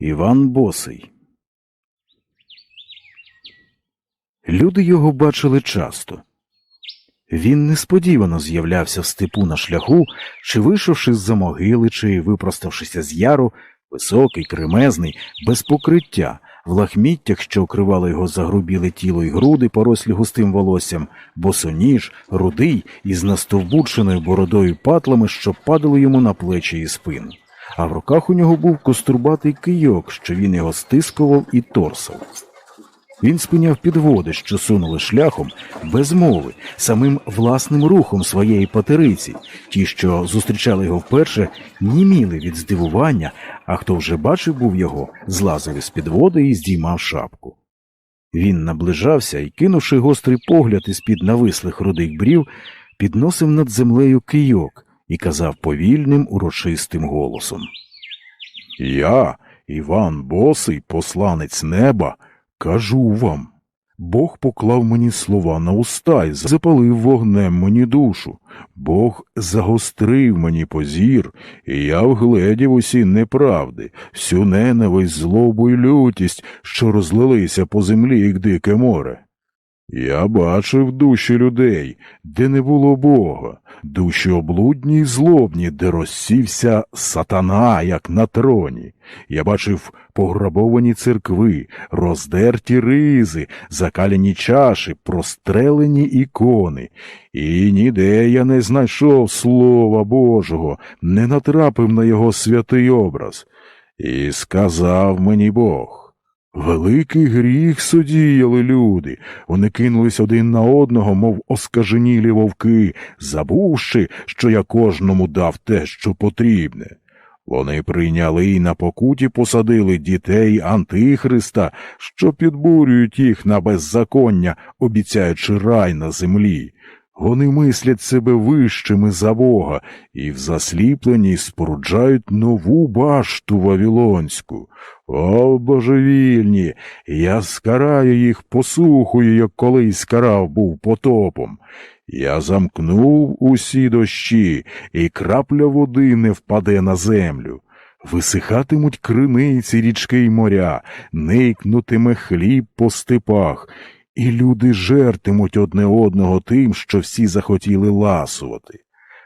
Іван Босий. Люди його бачили часто. Він несподівано з'являвся в степу на шляху, чи вийшовши з-за могили, чи випроставшися з яру, високий, кремезний, без покриття, в лахміттях, що окривали його загрубіле тіло й груди, порослі густим волоссям, босоніж, рудий із настовбурченою бородою патлами, що падали йому на плечі і спину. А в руках у нього був кострубатий кийок, що він його стискував і торсав. Він спиняв підводи, що сунули шляхом, без мови, самим власним рухом своєї патериці. Ті, що зустрічали його вперше, німіли від здивування, а хто вже бачив був його, злазив із підводи і здіймав шапку. Він наближався і, кинувши гострий погляд із під навислих рудих брів, підносив над землею кийок і казав повільним урочистим голосом. Я, Іван Босий, посланець неба, кажу вам. Бог поклав мені слова на уста і запалив вогнем мені душу. Бог загострив мені позір, і я вгледів усі неправди, всю ненависть, злобу й лютість, що розлилися по землі, як дике море. Я бачив душі людей, де не було Бога, душі облудні й злобні, де розсівся сатана, як на троні. Я бачив пограбовані церкви, роздерті ризи, закаляні чаші, прострелені ікони. І ніде я не знайшов Слова Божого, не натрапив на його святий образ. І сказав мені Бог. Великий гріх содіяли люди. Вони кинулись один на одного, мов оскаженілі вовки, забувши, що я кожному дав те, що потрібне. Вони прийняли і на покуті посадили дітей Антихриста, що підбурюють їх на беззаконня, обіцяючи рай на землі. Вони мислять себе вищими за Бога і в засліпленні споруджають нову башту Вавилонську. О, божевільні! Я скараю їх посухою, як колись карав був потопом. Я замкнув усі дощі, і крапля води не впаде на землю. Висихатимуть криниці, річки й моря, никнутиме хліб по степах, і люди жертимуть одне одного тим, що всі захотіли ласувати.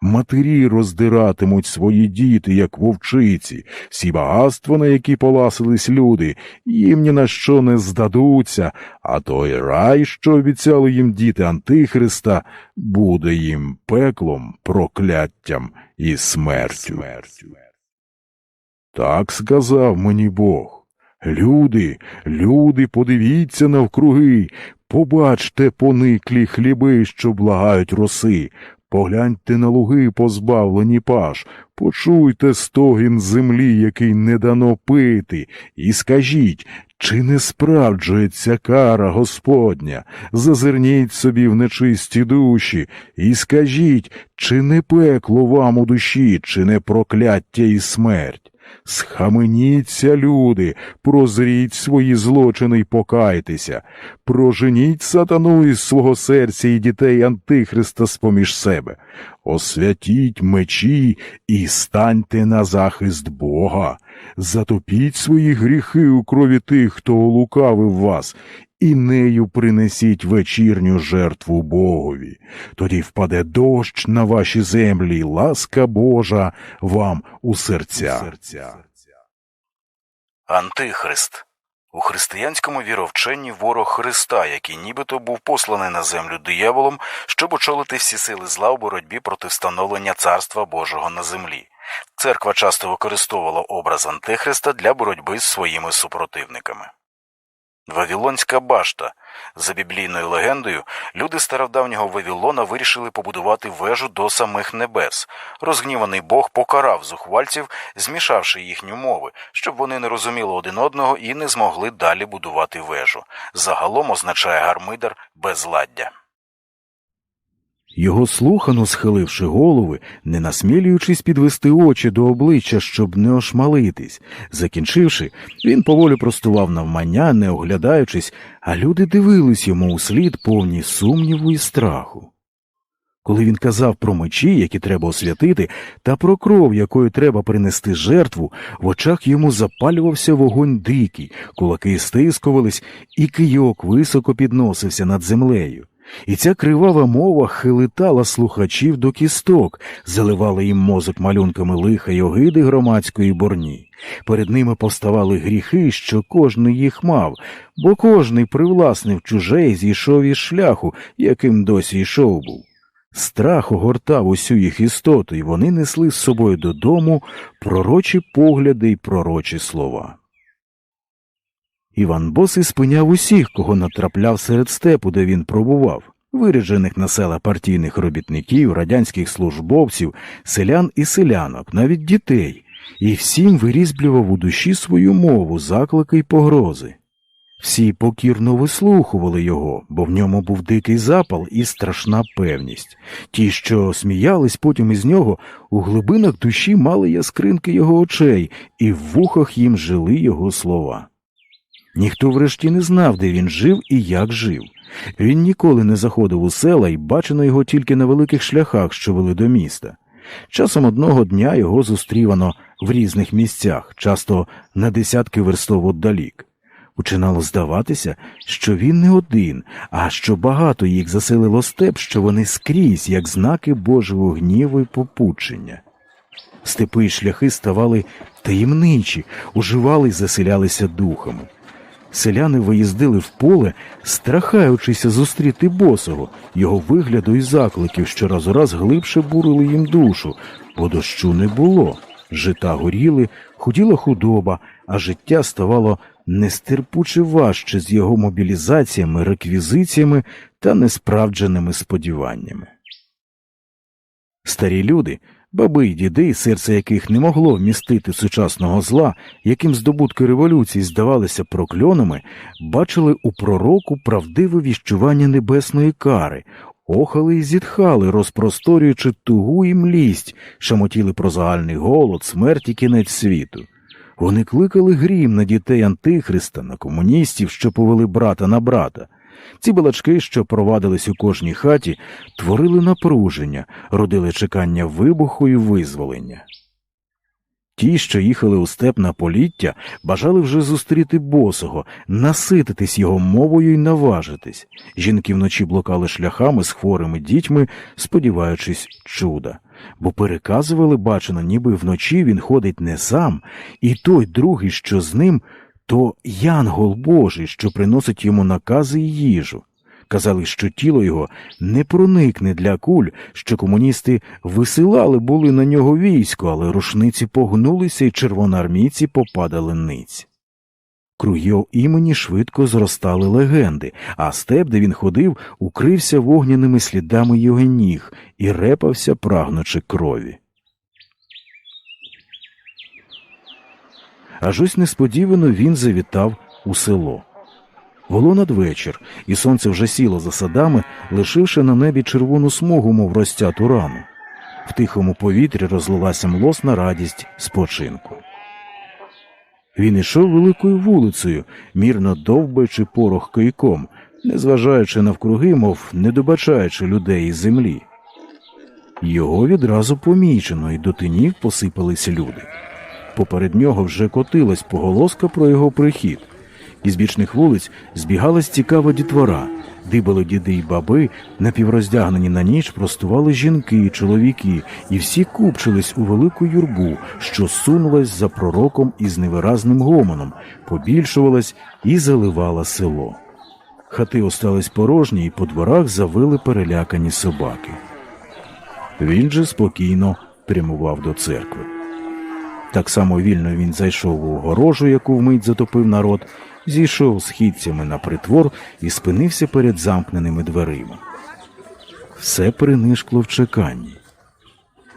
Матері роздиратимуть свої діти, як вовчиці, всі багатства, на які поласились люди, їм ні на що не здадуться, а той рай, що обіцяли їм діти Антихриста, буде їм пеклом, прокляттям і смертю. Так сказав мені Бог. Люди, люди, подивіться навкруги, побачте пониклі хліби, що благають роси, погляньте на луги, позбавлені паш, почуйте стогін землі, який не дано пити, і скажіть, чи не справджується кара Господня? Зазирніть собі в нечисті душі, і скажіть, чи не пекло вам у душі, чи не прокляття і смерть? Схаменіться, люди, прозріть свої злочини й покайтеся, проженіть сатану із свого серця і дітей Антихриста з-поміж себе, освятіть мечі і станьте на захист Бога, затопіть свої гріхи у крові тих, хто олукавив вас, і нею принесіть вечірню жертву Богові. Тоді впаде дощ на ваші землі, й ласка Божа вам у серця. Антихрист у християнському віровченні ворог Христа, який нібито був посланий на землю дияволом, щоб очолити всі сили зла у боротьбі проти встановлення царства Божого на землі. Церква часто використовувала образ Антихриста для боротьби з своїми супротивниками. Вавилонська башта. За біблійною легендою, люди стародавнього Вавилона вирішили побудувати вежу до самих небес. Розгніваний Бог покарав зухвальців, змішавши їхню мови, щоб вони не розуміли один одного і не змогли далі будувати вежу. Загалом означає гармидар безладдя. Його слухано, схиливши голови, не насмілюючись підвести очі до обличчя, щоб не ошмалитись. Закінчивши, він поволі простував навмання, не оглядаючись, а люди дивились йому у слід повні сумніву і страху. Коли він казав про мечі, які треба освятити, та про кров, якою треба принести жертву, в очах йому запалювався вогонь дикий, кулаки стискувались, і кийок високо підносився над землею. І ця кривава мова хилитала слухачів до кісток, заливала їм мозок малюнками лиха й огиди громадської борні. Перед ними повставали гріхи, що кожний їх мав, бо кожний привласнив чуже і зійшов із шляху, яким досі йшов був. Страх огортав усю їх істоту, і вони несли з собою додому пророчі погляди й пророчі слова. Іван Босий спиняв усіх, кого натрапляв серед степу, де він пробував, виряджених на села партійних робітників, радянських службовців, селян і селянок, навіть дітей, і всім вирізблював у душі свою мову, заклики й погрози. Всі покірно вислухували його, бо в ньому був дикий запал і страшна певність. Ті, що сміялись потім із нього, у глибинах душі мали яскринки його очей, і в вухах їм жили його слова. Ніхто врешті не знав, де він жив і як жив. Він ніколи не заходив у села і бачено його тільки на великих шляхах, що вели до міста. Часом одного дня його зустрівано в різних місцях, часто на десятки верстов отдалік. Починало здаватися, що він не один, а що багато їх заселило степ, що вони скрізь, як знаки Божого гніву і попучення. Степи й шляхи ставали таємничі, уживали й заселялися духами. Селяни виїздили в поле, страхаючися зустріти босого, його вигляду і закликів, що раз у раз глибше бурили їм душу, бо дощу не було. Жита горіли, худіла худоба, а життя ставало нестерпуче важче з його мобілізаціями, реквізиціями та несправдженими сподіваннями. Старі люди, баби й діди, серце яких не могло вмістити сучасного зла, яким здобутки революції здавалися прокльонами, бачили у пророку правдиве віщування небесної кари, охали й зітхали, розпросторюючи тугу і млість, шамотіли про загальний голод, смерть і кінець світу. Вони кликали грім на дітей Антихриста, на комуністів, що повели брата на брата. Ці балачки, що провадились у кожній хаті, творили напруження, родили чекання вибуху і визволення. Ті, що їхали у степ на поліття, бажали вже зустріти босого, насититись його мовою і наважитись. Жінки вночі блукали шляхами з хворими дітьми, сподіваючись чуда, бо переказували, бачено, ніби вночі він ходить не сам, і той другий, що з ним, то янгол Божий, що приносить йому накази і їжу. Казали, що тіло його не проникне для куль, що комуністи висилали були на нього військо, але рушниці погнулися і червоноармійці попадали ниць. Круг його імені швидко зростали легенди, а степ, де він ходив, укрився вогняними слідами його ніг і репався, прагнучи крові. Аж ось несподівано він завітав у село. Було надвечір, і сонце вже сіло за садами, лишивши на небі червону смугу, мов розтяту рану. В тихому повітрі розлилася млосна радість спочинку. Він ішов великою вулицею, мірно довбаючи порох кийком, незважаючи навкруги, мов не добачаючи людей із землі. Його відразу помічено, і до тинів посипались люди. Поперед нього вже котилась поголоска про його прихід. Із бічних вулиць збігалась цікава дітвора, дибали діди й баби, напівроздягнені на ніч, простували жінки й чоловіки, і всі купчились у велику юрбу, що сунулась за пророком із невиразним гомоном, побільшувалась і заливала село. Хати остались порожні, і по дворах завили перелякані собаки. Він же спокійно прямував до церкви. Так само вільно він зайшов у огорожу, яку вмить затопив народ, зійшов східцями на притвор і спинився перед замкненими дверима. Все принишкло в чеканні.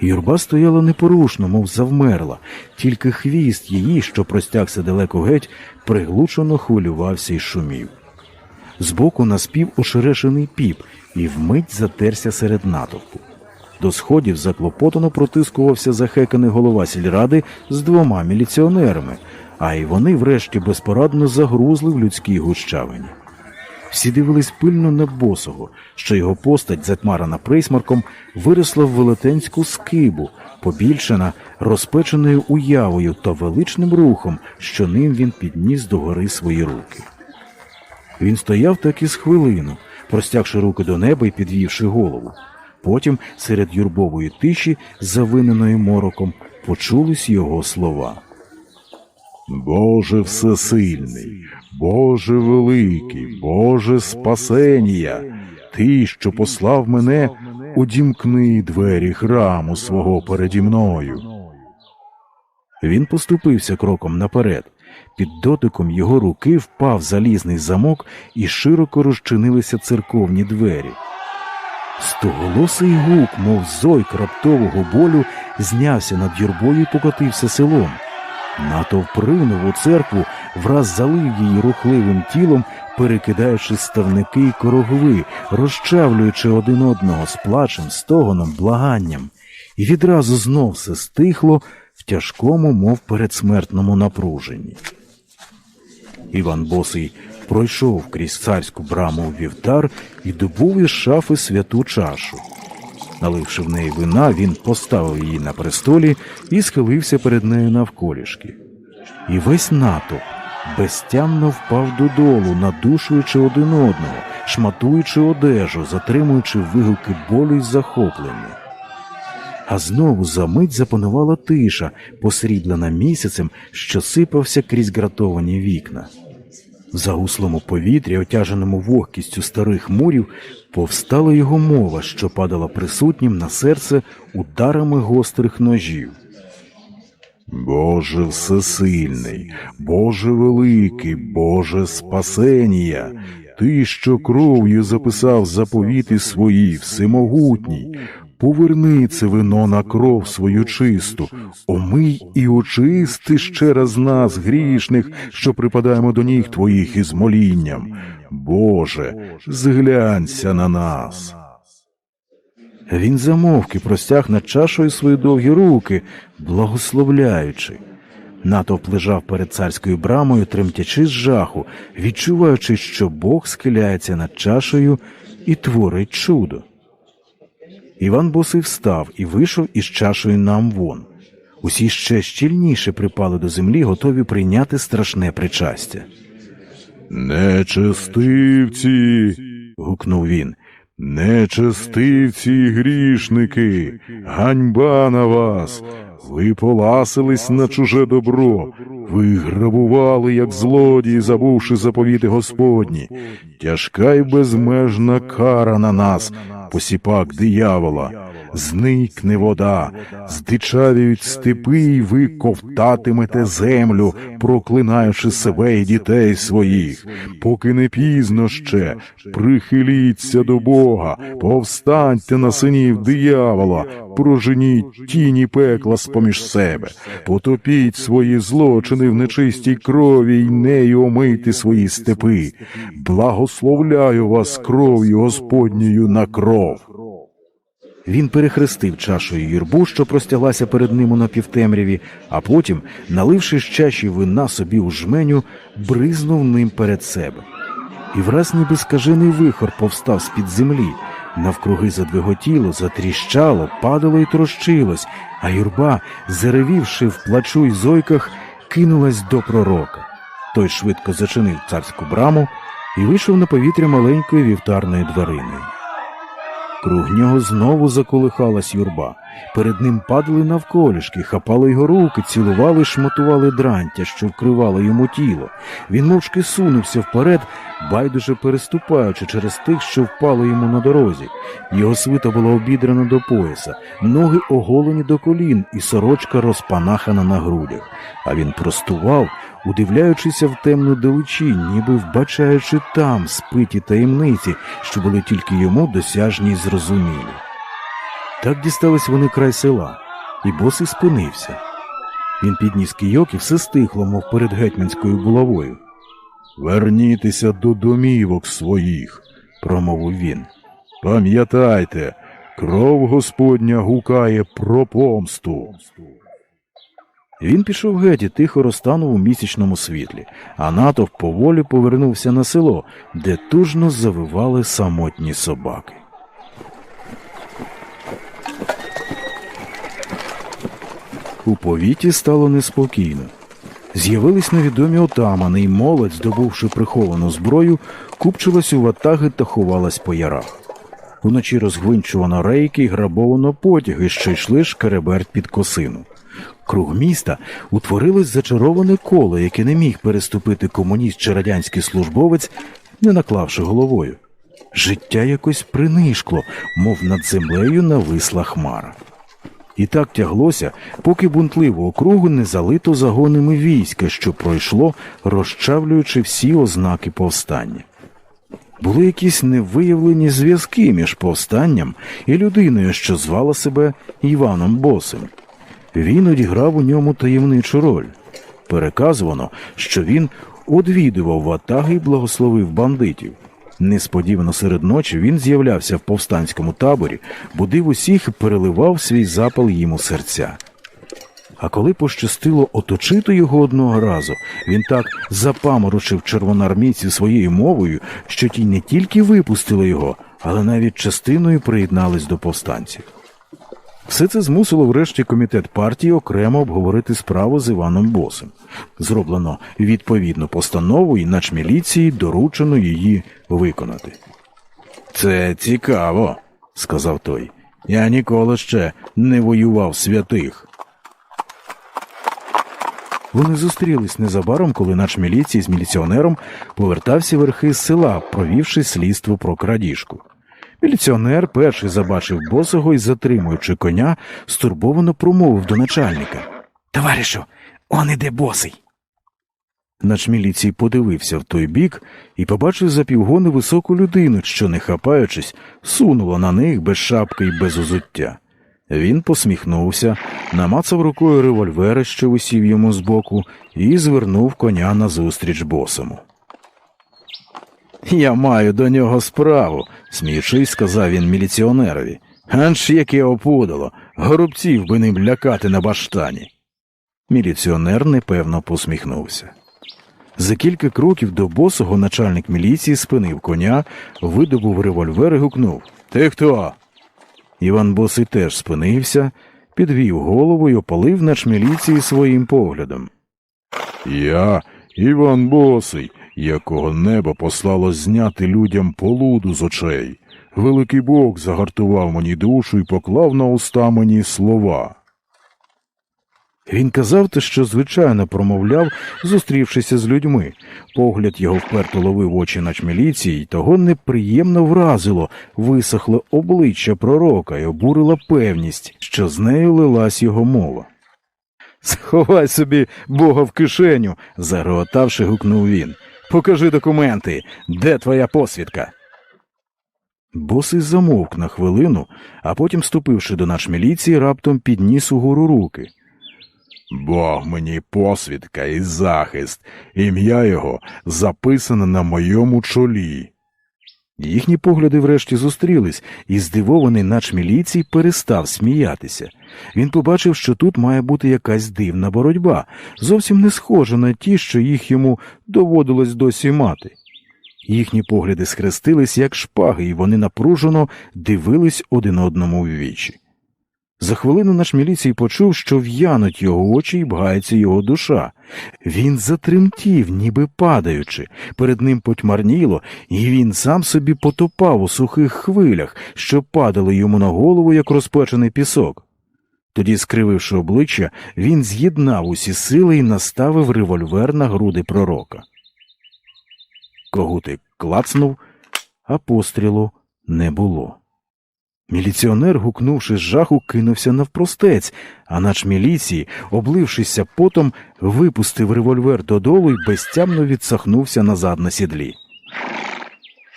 Юрба стояла непорушно, мов завмерла, тільки хвіст її, що простягся далеко геть, приглушено хвилювався і шумів. Збоку наспів ошерешений піп і вмить затерся серед натовпу. До сходів заклопотано протискувався захеканий голова сільради з двома міліціонерами, а й вони врешті безпорадно загрузли в людській гущавині. Всі дивились пильно на босого, що його постать, затьмарена присмарком, виросла в велетенську скибу, побільшена розпеченою уявою та величним рухом, що ним він підніс до гори свої руки. Він стояв так із хвилину, простягши руки до неба і підвівши голову. Потім, серед юрбової тиші, завиненої мороком, почулись його слова. Боже всесильний, Боже великий, Боже спасенія, Ти, що послав мене, одімкни двері храму свого переді мною. Він поступився кроком наперед. Під дотиком його руки впав залізний замок і широко розчинилися церковні двері. Стоголосий гук, мов зойк раптового болю, знявся над юрбою і покотився селом. Натовп ринув у церкву, враз залив її рухливим тілом, перекидаючи ставники й корогви, розчавлюючи один одного з плачем, стогоном, благанням. І відразу знов все стихло в тяжкому, мов передсмертному напруженні. Іван Босий пройшов крізь царську браму в вівтар і добув із шафи святу чашу. Наливши в неї вина, він поставив її на престолі і схилився перед нею навколішки. І весь натовп безтямно впав додолу, надушуючи один одного, шматуючи одежу, затримуючи вигуки болю й захоплення. А знову за мить запанувала тиша, посріблена місяцем, що сипався крізь гратовані вікна. В загуслому повітрі, отяженому вогкістю старих мурів, повстала його мова, що падала присутнім на серце ударами гострих ножів. Боже всесильний, Боже великий, Боже спасенія, Ти, що кров'ю записав заповіти свої, всемогутній, поверни це вино на кров свою чисту, омий і очисти ще раз нас, грішних, що припадаємо до ніг Твоїх із молінням. Боже, зглянься на нас. Він замовк і простяг над чашою свої довгі руки, благословляючи. Натовп лежав перед царською брамою, тремтячи з жаху, відчуваючи, що Бог схиляється над чашею і творить чудо. Іван Босий встав і вийшов із чашею на амвон. Усі ще щільніше припали до землі, готові прийняти страшне причастя. Нечестивці, гукнув він. нечестивці і грішники, ганьба на вас. Ви поласились на чуже добро, ви грабували, як злодії, забувши заповіти Господні. Тяжка й безмежна кара на нас, посіпак диявола. Зникне вода, здичавіють степи, і ви ковтатимете землю, проклинаючи себе і дітей своїх. Поки не пізно ще, прихиліться до Бога, повстаньте на синів диявола, проженіть тіні пекла з-поміж себе, потопіть свої злочини в нечистій крові й нею омийте свої степи. Благословляю вас кров'ю Господньою на кров. Він перехрестив чашою юрбу, що простяглася перед ним у напівтемряві, а потім, наливши з чаші вина собі у жменю, бризнув ним перед себе. І враз ніби скажений вихор повстав з-під землі, навкруги задвиготіло, затріщало, падало і трощилось, а юрба, заревівши в плачу й зойках, кинулась до пророка. Той швидко зачинив царську браму і вийшов на повітря маленькою вівтарною двериною. Круг нього знову заколихалась юрба. Перед ним падали навколішки, хапали його руки, цілували, шматували дрантя, що вкривало йому тіло. Він мовчки сунувся вперед, байдуже переступаючи через тих, що впало йому на дорозі. Його свита була обідрана до пояса, ноги оголені до колін, і сорочка розпанахана на грудях. А він простував, удивляючися в темну далечінь, ніби вбачаючи там спиті таємниці, що були тільки йому досяжні й зрозумілі. Так дістались вони край села, і босий спинився. Він підніс кийок і все стихло, мов перед гетьманською булавою. Вернітеся до домівок своїх, промовив він. Пам'ятайте, кров Господня гукає про помсту. Він пішов геть і тихо розтанув у місячному світлі, а натовп поволі повернувся на село, де тужно завивали самотні собаки. У повіті стало неспокійно. З'явились невідомі отамани, і молодь, здобувши приховану зброю, купчилась у ватаги та ховалась по ярах. Уночі розгвинчувано рейки й грабовано потяги, що йшли шкереберть під косину. Круг міста утворилось зачароване коло, яке не міг переступити комуніст чи радянський службовець, не наклавши головою. Життя якось принишкло, мов над землею нависла хмара. І так тяглося, поки бунтливу округу не залито загонами війська, що пройшло, розчавлюючи всі ознаки повстання. Були якісь невиявлені зв'язки між повстанням і людиною, що звала себе Іваном Босим. Він одіграв у ньому таємничу роль. Переказувано, що він одвідував ватаги і благословив бандитів. Несподівано серед ночі він з'являвся в повстанському таборі, будив усіх і переливав свій запал їм у серця. А коли пощастило оточити його одного разу, він так запаморочив червоноармійців своєю мовою, що ті не тільки випустили його, але навіть частиною приєднались до повстанців. Все це змусило врешті комітет партії окремо обговорити справу з Іваном Босим. Зроблено відповідну постанову і начміліції доручено її виконати. Це цікаво, сказав той. Я ніколи ще не воював святих. Вони зустрілись незабаром, коли наш міліції з міліціонером повертався верхи з села, провівши слідство про крадіжку. Міліціонер перший забачив босого і, затримуючи коня, стурбовано промовив до начальника. Товаришу, он іде босий. Нач міліції подивився в той бік і побачив за півгони високу людину, що, не хапаючись, сунула на них без шапки і без узуття. Він посміхнувся, намацав рукою револьвера, що висів йому збоку, і звернув коня назустріч босому. Я маю до нього справу, сміючись, сказав він міліціонерові. Анж яке опудало, горобців би ним лякати на баштані. Міліціонер непевно посміхнувся. За кілька кроків до босого начальник міліції спинив коня, видобув револьвер і гукнув Ти хто? Іван Босий теж спинився, підвів голову і опалив нач міліції своїм поглядом. Я Іван Босий, якого небо послало зняти людям полуду з очей. Великий Бог загартував мені душу і поклав на уста мені слова. Він казав те, що звичайно промовляв, зустрівшися з людьми. Погляд його вперто ловив очі начміліції, й того неприємно вразило, висохло обличчя пророка і обурила певність, що з нею лилась його мова. Сховай собі Бога в кишеню, зареготавши, гукнув він. Покажи документи, де твоя посвідка? Босий замовк на хвилину, а потім, ступивши до наш міліції, раптом підніс угору руки. Бог мені посвідка і захист, ім'я його записане на моєму чолі. Їхні погляди врешті зустрілись, і здивований нач міліції перестав сміятися. Він побачив, що тут має бути якась дивна боротьба, зовсім не схожа на ті, що їх йому доводилось досі мати. Їхні погляди схрестились, як шпаги, і вони напружено дивились один одному в вічі. За хвилину наш міліцій почув, що в'януть його очі і бгається його душа. Він затремтів, ніби падаючи, перед ним потьмарніло, і він сам собі потопав у сухих хвилях, що падали йому на голову, як розпечений пісок. Тоді, скрививши обличчя, він з'єднав усі сили і наставив револьвер на груди пророка. Когутик клацнув, а пострілу не було. Міліціонер, гукнувши з жаху, кинувся навпростець, а нач міліції, облившися потом, випустив револьвер додолу і безтямно відсахнувся назад на сідлі.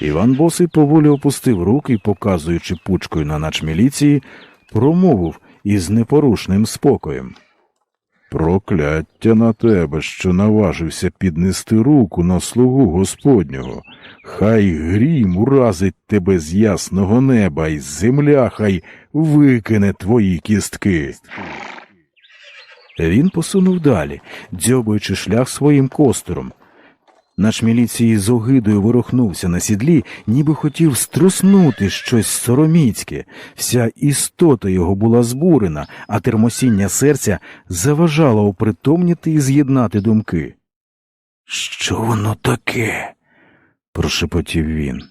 Іван Босий поволі опустив руки показуючи пучкою на нач міліції, промовив із непорушним спокоєм. Прокляття на тебе, що наважився піднести руку на слугу Господнього. Хай грім уразить тебе з ясного неба, і земля хай викине твої кістки. Він посунув далі, дзьобуючи шлях своїм костером. Наш міліції з огидою ворухнувся на сідлі, ніби хотів струснути щось сороміцьке. Вся істота його була збурена, а термосіння серця заважало опритомніти і з'єднати думки. Що воно таке? прошепотів він.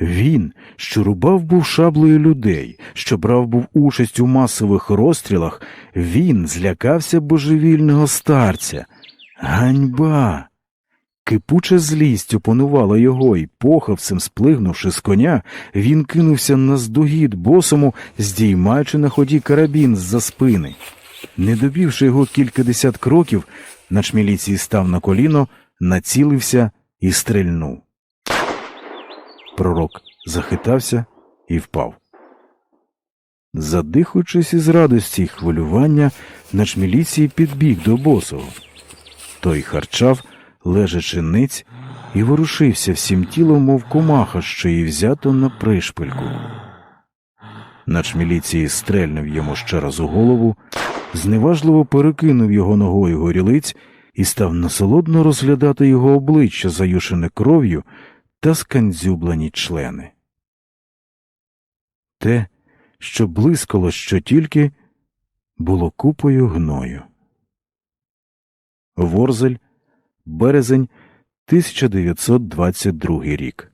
Він, що рубав був шаблею людей, що брав був участь у масових розстрілах, він злякався божевільного старця. Ганьба! Кипуча злість опанувала його, і похавцем сплигнувши з коня, він кинувся на здогід босому, здіймаючи на ході карабін з-за спини. Не добівши його кількадесят кроків, нач міліції став на коліно, націлився і стрельнув. Пророк захитався і впав. Задихуючись із радості й хвилювання, нач міліції підбіг до босого. Той харчав, лежачи ниць, і ворушився всім тілом, мов комаха, що її взято на пришпильку. Нач міліції стрельнув йому ще раз у голову, зневажливо перекинув його ногою горілиць і став насолодно розглядати його обличчя, заюшене кров'ю та скандзюблені члени. Те, що блискало що тільки, було купою гною. Ворзель, березень, 1922 рік.